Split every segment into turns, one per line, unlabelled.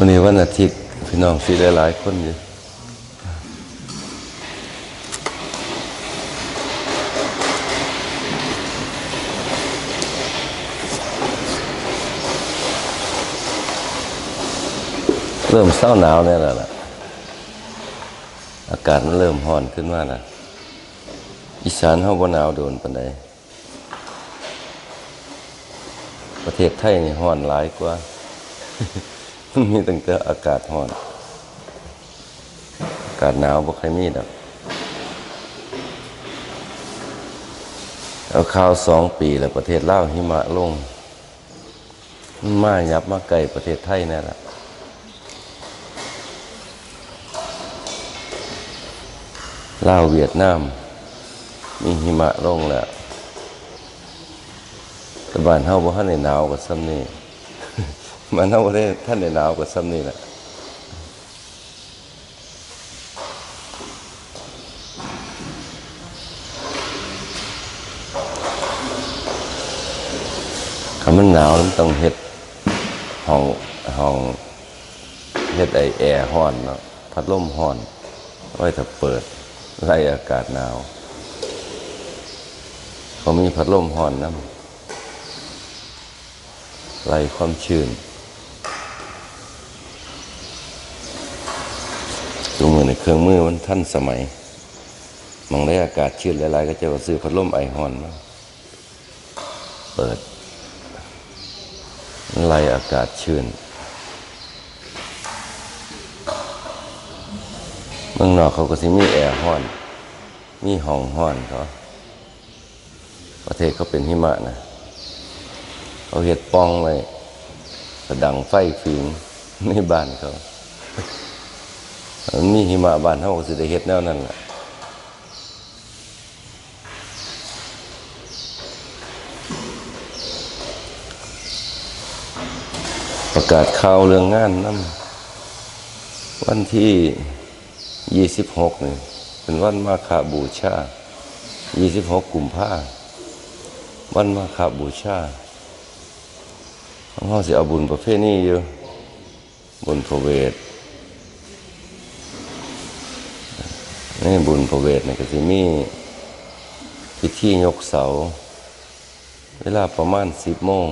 วันนี้วันอาทิตย์พี่น้องสิหลายๆคนอยู่เริ่มเศร้าหนาวเนี่ยแหละล่ะ อากาศมันเริ่มร้อนขึ้นมาล้วอีสานเฮาบ่หนาวโดนปานใดประเทศไทยนี่ร้อนหลายกว่า มีตั้งแต่อากาศร้อนอากาศหนาวบ่ค่อยมีดอกเอาข่าวสองปีแล้วประเทศลาวหิมะลงมันมายับมาไกลประเทศไทยแน่ละลาวเวียดนาม มีหิมะลงแล้วแต่บ้านเฮาบ่ทันได้หนาวกว่าซ้ำนี้ บ้านเฮาได้ท่านได้หนาวกว่าซ้ำนี้แหละคำมันหนาวมันต้องเฮ็ดห้องห้องเฮ็ดไอแอร์ร้อนเนาะพัดลมร้อน ไว้ถ้าเปิดไล่อากาศหนาว เขามีพัดลมร้อนนำไล่ความชื้น ดูมือในเครื่องมือมันท่านสมัยมองได้อากาศชื้นหลายๆก็จะซื้อพัดลมไอฮอนมาเปิดไล่อากาศชื้นเมืองนอกเขาก็สิมีแอร์ห้อน มีห้องห้อนเขาประเทศเขาเป็นหิมะนะ เขาเห็ดปองไว้กระดังไฟฟิงในบ้านเขา มีหิมะบ้านเขาก็สิได้เห็ดแนวนั้นแหละประกาศข่าวเรื่องงานนั่นวันที่ยี่สิบหกนี่เป็นวันมาฆบูชายี่สิบหกกุมภาวันมาฆบูชาเขาสิเอาบุญประเภทนี้อยู่บุญพระเวท นี่บุญพระเวทนี่ก็สิมีพิธียกเสา เวลาประมาณสิบโมง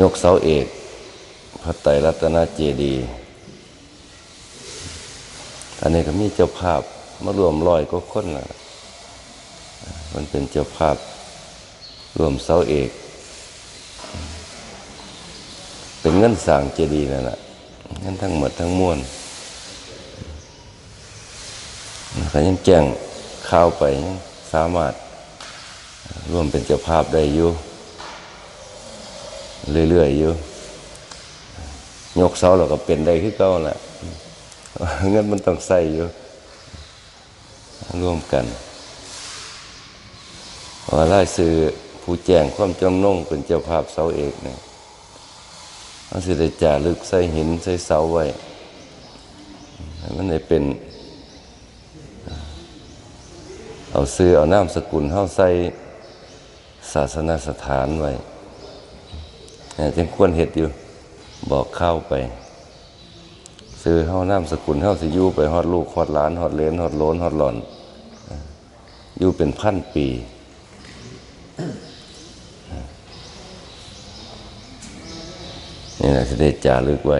ยกเสาเอก พระไตรรัตนเจดีย์อันนี้ก็มีเจ้าภาพมารวมร้อยก็คนละมันเป็นเจ้าภาพรวมเสาเอก เป็นเงินสร้างเจดีย์นั่นแหละเงินทั้งหมดทั้งมวลเขายังแจ้งข่าวไปสามารถร่วมเป็นเจ้าภาพได้อยู่เรื่อยๆอยู่ยกเสาเราก็เป็นได้คือเก่าแหละเงินมันต้องใส่อยู่ ร่วมกันว่าไล่ซื้อผู้แจ้งความจำนงเป็นเจ้าภาพเสาเอกเนี่ยเขาสิได้จ่าลึกใส่หินใส่เสาไว้มันได้เป็น เอาซื้อเอาน้ำสกุลเข้าใส่ศาสนาสถานไว้เนี่ยจึงควรเห็ดอยู่บอกเข้าไป ซื้อเข้าน้ำสกุลเข้าสิยูไปฮอดลูกฮอดหลานฮอดเลนฮอดโลนฮอดหลอนอยู่เป็นพันปีนี่แหละสิได้จารึกไว้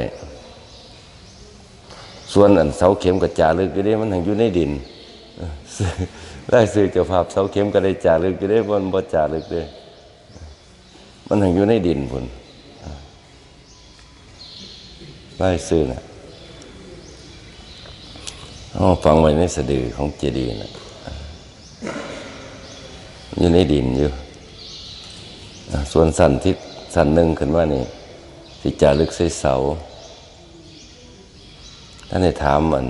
ส่วนอันเสาเข็มกับจารึกก็ได้มันหังอยู่ในดินได้ซื้อเจ้าภาพเสาเข็มก็ได้จารึกก็ได้บนบ่จารึกเลยมันหังอยู่ในดินพุ่นได้ซื้อนะอ๋อฟังไว้ในสะดือของเจดีย์นะอยู่ในดินอยู่ส่วนสันที่สันหนึ่งขึ้นว่านี่ที่จารึกใส่เสาท่านได้ถามมัน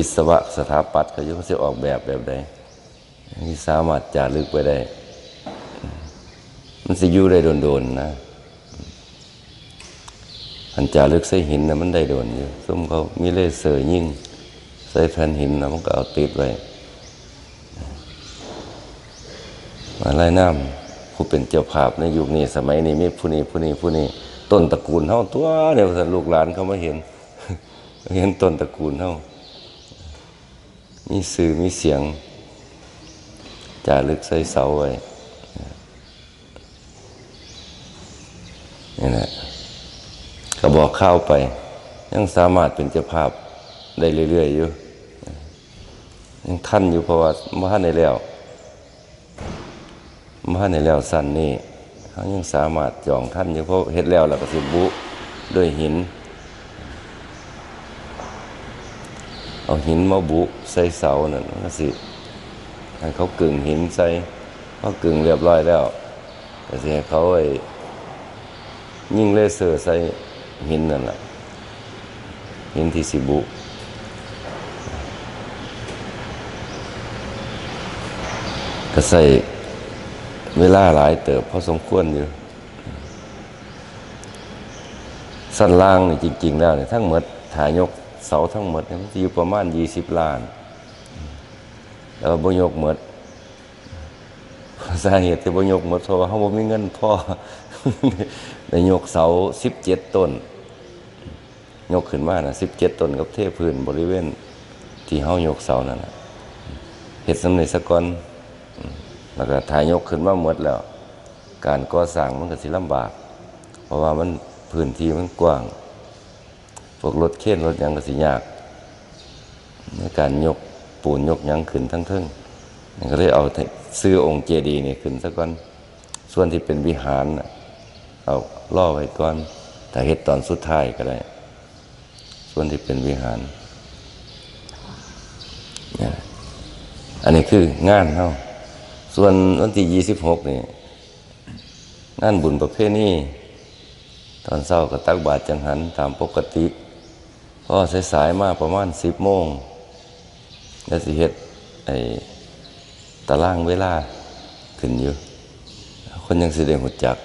วิศวะสถาปัตย์เขาจะจะออกแบบแบบใดที่สามารถจารึกไปได้ มันสิอยู่ได้โดนๆนะอันจารึกใส่หินนะมันได้โดนอยู่ซุ่มเขามีเลเซอร์ยิ่งใส่แผ่นหินนะมันก็เอาติดไว้มาไล่น้ำผู้เป็นเจ้าภาพในยุคนี้ สมัยนี้มีผู้นี้ผู้นี้ผู้นี้ต้นตระกูลเฮาตัวเนี่ยว่าซั่นลูกหลานเขามาเห็น เห็นต้นตระกูลเฮา มีสื่อมีเสียงจารึกใส่เสาไว้นี่แหละก็บอกข้าวไป ยังสามารถเป็นเจ้าภาพได้เรื่อย ๆ อยู่ ยังท่านอยู่เพราะว่ามาท่านในแล้วมาท่านในแล้วสั้นนี่เขายังสามารถจองท่านอยู่เพราะเฮ็ดแล้วแล้วก็สิบุด้วยหิน เอาหินมาบุใส่เสานั่นมันก็สิให้เขากึ่งหินใส่เขากึ่งเรียบร้อยแล้วก็สิให้เขาไอ้ยิงเลเซอร์ใส่หินนั่นแหละหินที่สิบุก็ใส่เวลาหลายเติบพอสมควรอยู่สั้นล่างนี่จริง ๆ แล้วเนี่ยทั้งหมดถ่ายยก เสาทั้งหมดเนี่ยมันจะอยู่ประมาณยี่สิบล้านแล้วบยกหมดสาเหตุที่บยกหมดเพราะว่าเขาบ่มีเงินพอได้ยกเสาสิบเจ็ดต้น ยกขึ้นมานะสิบเจ็ดต้นกับเทพื้นบริเวณ ที่เฮายกเสานั่นนะเฮ็ดสำเร็จสกอนแล้วก็ถ่ายยกขึ้นมาหมดแล้ว การก่อสร้างมันก็สิลำบาก เพราะว่ามันพื้นที่มันกว้าง พวกรถเข็นรถยังก็สิยาก ในการยกปูนยกยังขึ้นทั้งเทิงก็เลยเอาซื้อองค์เจดีย์นี่ขึ้นซะก่อน ส่วนที่เป็นวิหารเอาล่อไว้ก่อนถ้าเฮ็ดตอนสุดท้ายก็ได้ ส่วนที่เป็นวิหารนี่อันนี้คืองานเฮาส่วนวันที่ยี่สิบหกนี่งานบุญประเภทนี้ ตอนเช้าก็ตักบาตรจังหันตามปกติ พอสายๆมาประมาณสิบโมงแล้วสิเฮ็ดไอ้ตารางเวลาขึ้นอยู่ คนยังสิได้หุดจัก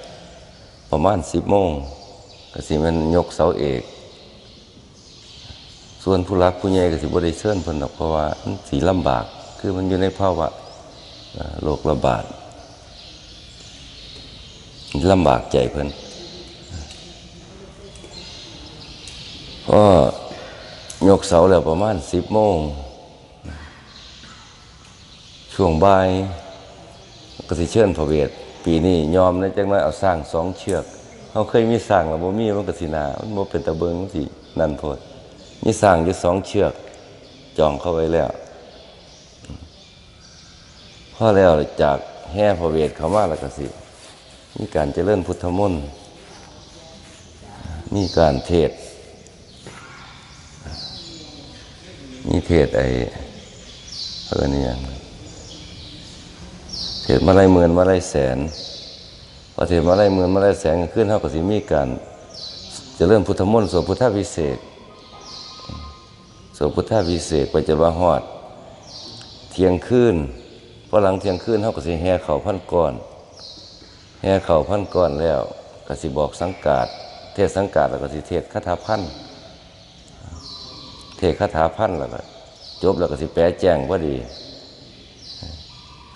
ประมาณสิบโมงก็สิมันยกเสาเอก ส่วนผู้รักผู้ใหญ่ก็สิบ่ได้เชิญเพิ่นดอกเพราะว่ามันสิลำบาก คือมันอยู่ในภาวะโรคระบาดลำบากใจเพิ่นก็ ยกเสาแล้วประมาณสิบโมง ช่วงบ่ายก็สิเชิญพระเวทปีนี้ยอมนะจังน้อยเอาสร้างสองเชือกเขาเคยมีสร้างแล้วบ่มีมันก็สินามันบ่เป็นตะเบิงมันสินั่นโพดมีสร้างอยู่สองเชือก จองเข้าไว้แล้วพอแล้วจากแห่พระเวทเขามาแล้วก็สิมีการเจริญพุทธมนต์มีการเทศ น์มีเทศไอ้เออนี่ยังเทศมาไล่หมื่นมาไล่แสนพอเทศมาไล่หมื่นมาไล่แสนก็ขึ้นเท่ากับสิมีการจะเริ่มพุทธมนต์สวดพุทธวิเศษสวดพุทธวิเศษไปจะว่าฮอด เที่ยงคืนพอหลังเที่ยงคืนเท่ากับสิแห่เข่าพันก้อนแห่เข่าพันก้อนแล้วกสิบอกสังกาดเทศสังกาดแล้วก็สิเทศคาถาพันเทคาถาพันแล้วก็จบแล้วก็สิแปลแจ้งว่าดี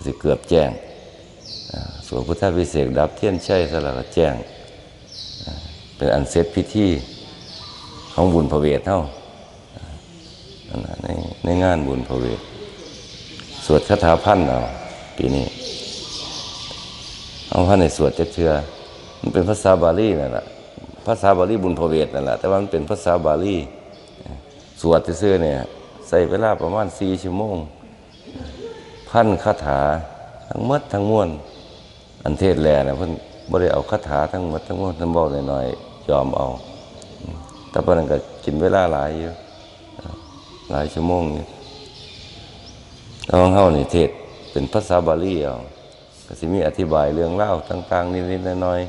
สิเกือบแจ้งส่วนพุทธวิเศษดับเทียนใช่ซะแล้วก็แจ้ง เป็นอันเสร็จพิธีของบุญพระเวทเท่าในในงานบุญพระเวทสวดคาถาพันเอาปีนี้เอาพันในสวดจะเชื่อมันเป็นภาษาบาลีนั่นแหละภาษาบาลีบุญพระเวทนั่นแหละแต่ว่ามันเป็นภาษาบาลี สวดซื่อเนี่ยใส่เวลาประมาณสี่ชั่วโมง พันคาถาทั้งหมดทั้งมวลอันเทศแลนะเพิ่นบ่ได้เอาคาถาทั้งหมดทั้งมวลท่านบอกหน่อยๆยอมเอาแต่ปานนั้นก็กินเวลาหลายอยู่หลายชั่วโมงอยู่แล้องเฮานี่เทศเป็นภาษาบาลีเอาก็สิมีอธิบายเรื่องเล่าต่าง ๆ นิดๆน้อย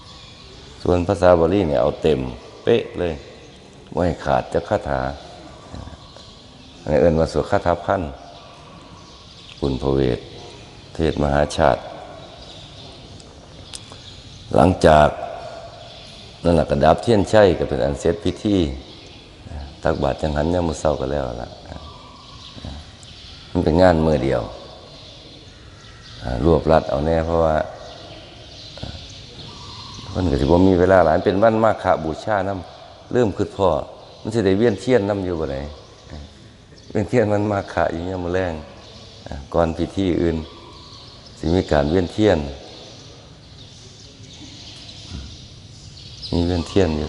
ๆส่วนภาษาบาลีเนี่ยเอาเต็มเป๊ะเลย ไม่ขาดจากคาถาอันเอินว่าสวดคาถาพันธ์ปุณพระเวท เทศมหาชาติ หลังจากนั่นแหละกระดับเทียนชัยก็เป็นอันเสร็จพิธีตักบาตรจังหันยามมือเศร้าก็แล้วล่ะมันเป็นงานมือเดียวอ่ารวบรัดเอาแน่เพราะว่าคนก็สิบ่มีเวลาหลายเป็นวันมาฆบูชานํ เริ่มคิดพ่อ มันสิได้เวียนเทียนนํอยู่บ่ได้เวียนเทียนมันมาฆะอยู่ยามมื้อแลงก่อนพิธีอื่นสิมีการเวียนเทียน มีเวียนเทียนอยู่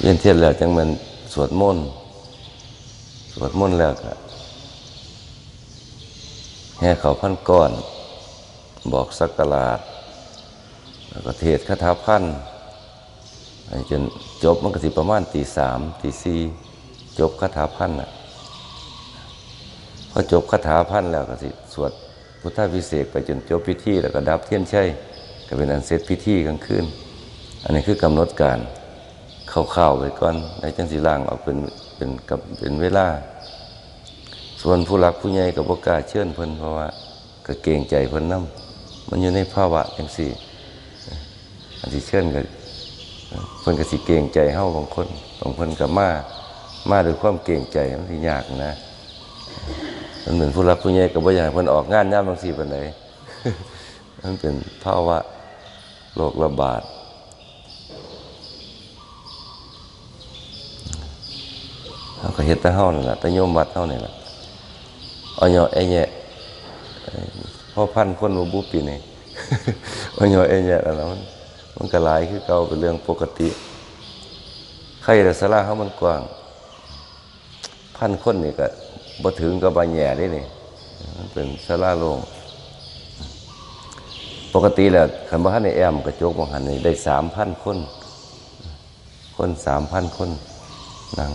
เวียนเทียนแล้วจังมันสวดมนต์สวดมนต์แล้วก็แห่เขาพันก้อน บอกสักกลาดแล้วก็เทศคาถาพันให้ จนจบมันก็สิประมาณตีสามตีสี่จบคาถาพันน่ะพอจบคาถาพันแล้วก็สิสวดพุทธวิเศษไปจนจบพิธีแล้วก็ดับเทียนชัยก็เป็นอันเสร็จพิธีกลางคืนอันนี้คือกำหนดการเข้าๆไปก่อนในจังสีล่างออกเป็นเป็นกับเป็นเวลา ส่วนผู้หลักผู้ใหญ่กับบ่กล้าเชิญเพิ่นเพราะว่าก็เกรงใจเพิ่นนํมันอยู่ในภาวะจังซี่อันที่เชิญก็ เพิ่นก็สิเกรงใจเฮาบางคนบางคนก็มามาด้วยความเกรงใจมันสิยากนะมันเหมือนผู้หลักผู้ใหญ่ก็บ่อยากให้เพิ่นออกงานยามบางทีปานใดมันเป็นภาวะโรคระบาดเขาก็เฮ็ดต่เฮานั่นแหละต่โยมวัดเฮานี่แหละเอาหยอไอ้แยะเอ้ยพ่อพันคนบ่บุปีนี่เอาหยอไอ้แยะนั่นะมัน มันก็หลายคือเก่าเป็นเรื่องปกติใครแต่ศาลาเฮามันกว้าง พันคนนี่ก็บ่ถึงกับบาแย่เด้นี่มันเป็นศาลาโลงปกติแล้วคันบ่ทันได้แอมกระจกบ่หันนี่ได้3,000คน คน3,000คนนั่ง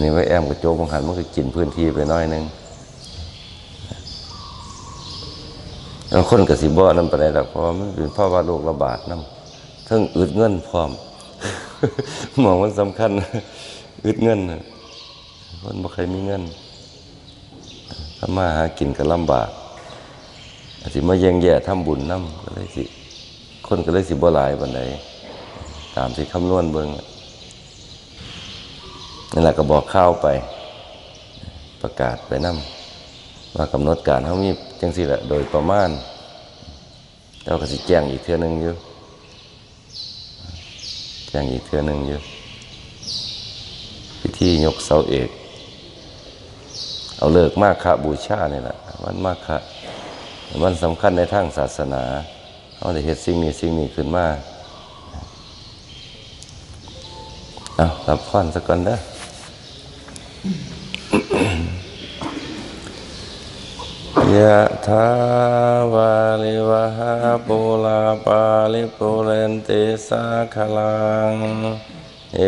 นนี้ไว้แอมกระโจกบางหันมันก็กินพื้นที่ไปน้อยนึง แล้วคนกับสิบ่นั่นไปไหนหรอกเพราะว่ามันเป็นภาวะโรคระบาดนํทั้งอึดเงินพร้อมมองมันสำคัญ อึดเงินคนบ่ใครมีเงินถ้ามาหากินก็ลำบากสิมาแย่งแย่ทำบุญนํก็เลยสิคนก็เลยสิบ่หลายปานใดตามที่คำนวณเบิ่งนั่นแหละก็บอกข้าวไป ประกาศไปนํ ว่ากำหนดการเขามีจังสี่แหละโดยประมาณเราก็สิแจ้งอีกเทื่อหนึงอยู่แจ้งอีกเทื่อหนึงอยู่พิธียกเสาเอก เอาเลิกมากคะบูชาเนี่ยแหละวันมากคะวันสำคัญในทางศาสนาเขาได้เฮ็ดสิ่งนี้สิ่งนี้ขึ้นมาเอารับพรสักก่อนเด้อ ยะถาวาลิวหาปุลาปาลิปุเรนติสาคลัง เอ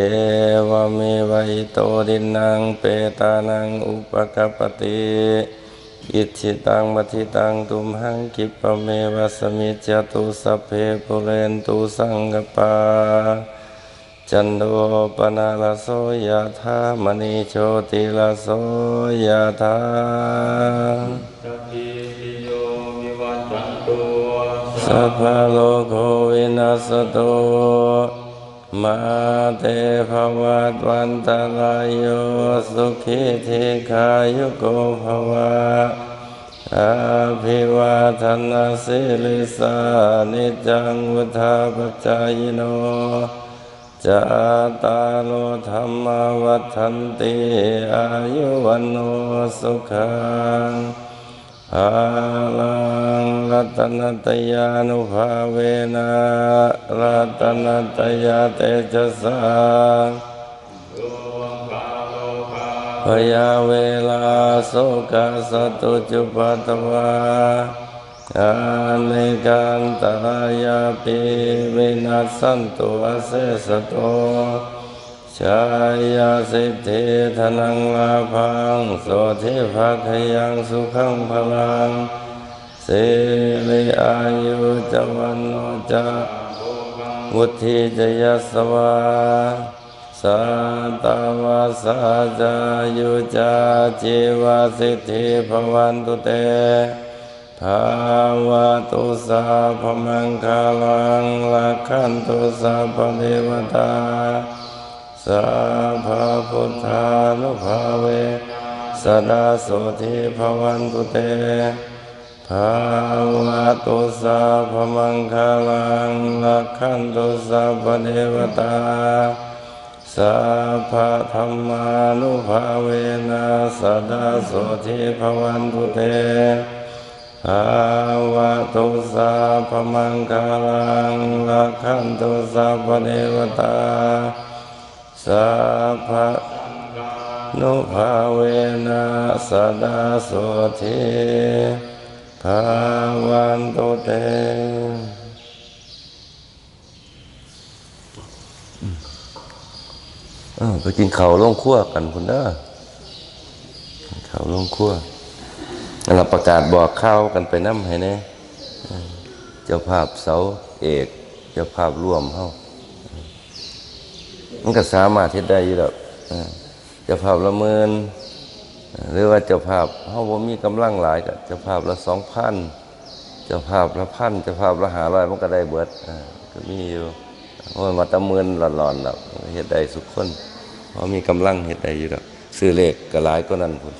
วเมวัยโตดินังเปตานังอุปกปปติอิชิตังมัทิตังตุมหังกิปเมวะสมิจตุสัพเพปุเรนตุสังกปาจันโดปนาลโสยะธามณีโชติลโสยะธา
สัพพโล
กโควินัสตุมาเตภวัตวันตรายโยสุขิธิขายุโกภวะอาภิวาทนาสิลิสานิจังวุธาปจายโนจาตาโลธรรมวัฏันติอายุวันโนสุขังาลังรัตนตยานุภาเวนะรัตนตยาเตจสสาพยาเวลาโสกาสตุจุปตวาอานิกันตรายาปิวินัสสันตุอเสสโต ชายาสิทธิธนังลาพังโสธิภาคยังสุขังพลังสิริอายุจวันโนจาวุธิจยสวาสัตวาสาจายุจาจิวาสิทธิภวันตุเตภาวะตุสาพมังคาลังลักขันตุสาพเทวตา สัพพพุทธานุภาเวสดาโสธิภวันตุเตภาวะตุสาพมังคลังลักขันตุสัพเทวตาสัพพะธรรมานุภาเวนะสดาโสทิภวันตุเตภาวะตุสาพมังคลังลักขันตุสัพเทวตา สัพพะนุภาเวนะสดาโสทิภาวันตุเตเออไปกินข้าวลงครัวกันคุณเด้อข้าวลงครัวนั่นเราประกาศบอกข้าวกันไปน้ำให้แน่เจ้าภาพเสาเอก เจ้าภาพร่วมเฮ้า มันก็สามารถเฮ็ดได้อยู่ดอกเจ้าภาพละเมินหรือว่าเจ้าภาพเฮาบ่มีกำลังหลายก็เจ้าภาพละ2,000เจ้าภาพละพันเจ้าภาพละหาร้อยมันก็ได้เบิดเอก็มีอยู่โอ้ยมาตะเมินหลอนๆแบบเฮ็ดได้สุกคนเพราะมีกำลังเฮ็ดได้อยู่ดอกซื้อเลขก็หลายกว่านั้นพุ่น